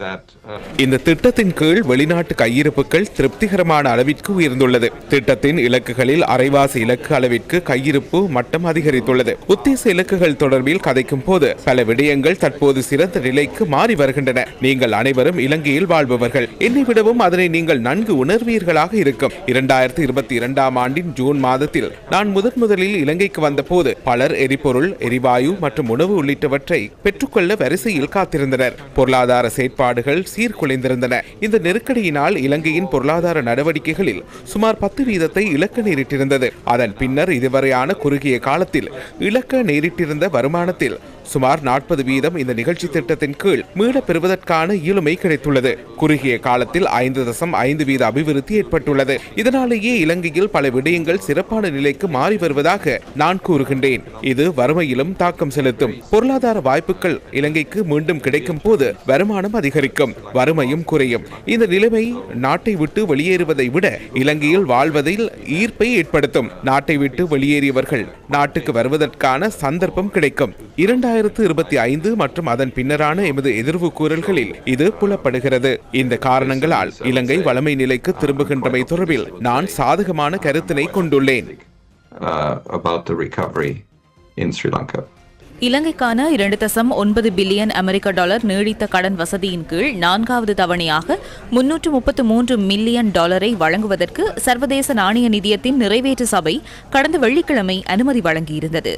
Uh, இந்த திட்டத்தின் கீழ் வெளிநாட்டு கையிருப்புகள் திருப்திகரமான அளவிற்கு உயர்ந்துள்ளது. திட்டத்தின் இலக்குகளில் அரைவாசி இலக்கு அளவிற்கு கையிருப்பு மட்டம் அதிகரித்துள்ளது. உத்தேச இலக்குகள் தொடர்பில் கதைக்கும் போது பல விடயங்கள் தற்போது சிறந்த நிலைக்கு மாறி வருகின்றன. நீங்கள் அனைவரும் இலங்கையில் வாழ்பவர்கள். என்னை விடவும் அதனை நீங்கள் நன்கு உணர்வீர்களாக இருக்கும். இரண்டாயிரத்தி இருபத்தி இரண்டாம் ஆண்டின் ஜூன் மாதத்தில் நான் முதன் முதலில் இலங்கைக்கு வந்தபோது பலர் எரிபொருள் எரிவாயு மற்றும் உணவு உள்ளிட்டவற்றை பெற்றுக்கொள்ள வரிசையில் காத்திருந்தனர். பொருளாதார செயற்பாடு செயல்பாடுகள் சீர்குலைந்திருந்தன. இந்த நெருக்கடியினால் இலங்கையின் பொருளாதார நடவடிக்கைகளில் சுமார் பத்து வீதத்தை இழக்க நேரிட்டிருந்தது. அதன் பின்னர் இதுவரையான குறுகிய காலத்தில் இழக்க நேரிட்டிருந்த வருமானத்தில் சுமார் நாற்பது வீதம் இந்த நிகழ்ச்சி திட்டத்தின் கீழ் மீளப் பெறுவதற்கான இயலுமை கிடைத்துள்ளது. குறுகிய காலத்தில் ஐந்து தசம் ஐந்து வீத அபிவிருத்தி ஏற்பட்டுள்ளது. இதனாலேயே இலங்கையில் பல விடயங்கள் சிறப்பான நிலைக்கு மாறி வருவதாக நான் கூறுகின்றேன். இது வறுமையிலும் தாக்கம் செலுத்தும். பொருளாதார வாய்ப்புகள் இலங்கைக்கு மீண்டும் கிடைக்கும் போது வருமானம் அதிகரிக்கும். வறுமையும் குறையும். இந்த நிலைமை நாட்டை விட்டு வெளியேறுவதை விட இலங்கையில் வாழ்வதில் ஈர்ப்பை ஏற்படுத்தும். நாட்டை விட்டு வெளியேறியவர்கள் நாட்டுக்கு வருவதற்கான சந்தர்ப்பம் கிடைக்கும். இரண்டாயிரத்து இருபத்தி ஐந்து மற்றும் அதன் பின்னரான எமது எதிர்வு கூறல்களில் இது புலப்படுகிறது. இந்த காரணங்களால் இலங்கை வளமை நிலைக்கு திரும்புகின்றமை தொடர்பில் நான் சாதகமான கருத்தினை கொண்டுள்ளேன். Uh, about the recovery in Sri Lanka. இலங்கைக்கான இரண்டு தசம் ஒன்பது பில்லியன் அமெரிக்க டாலர் நீடித்த கடன் வசதியின் கீழ் நான்காவது தவணையாக முன்னூற்று முப்பத்து மூன்று மில்லியன் டாலரை வழங்குவதற்கு சர்வதேச நாணய நிதியத்தின் நிறைவேற்று சபை கடந்த வெள்ளிக்கிழமை அனுமதி வழங்கியிருந்தது.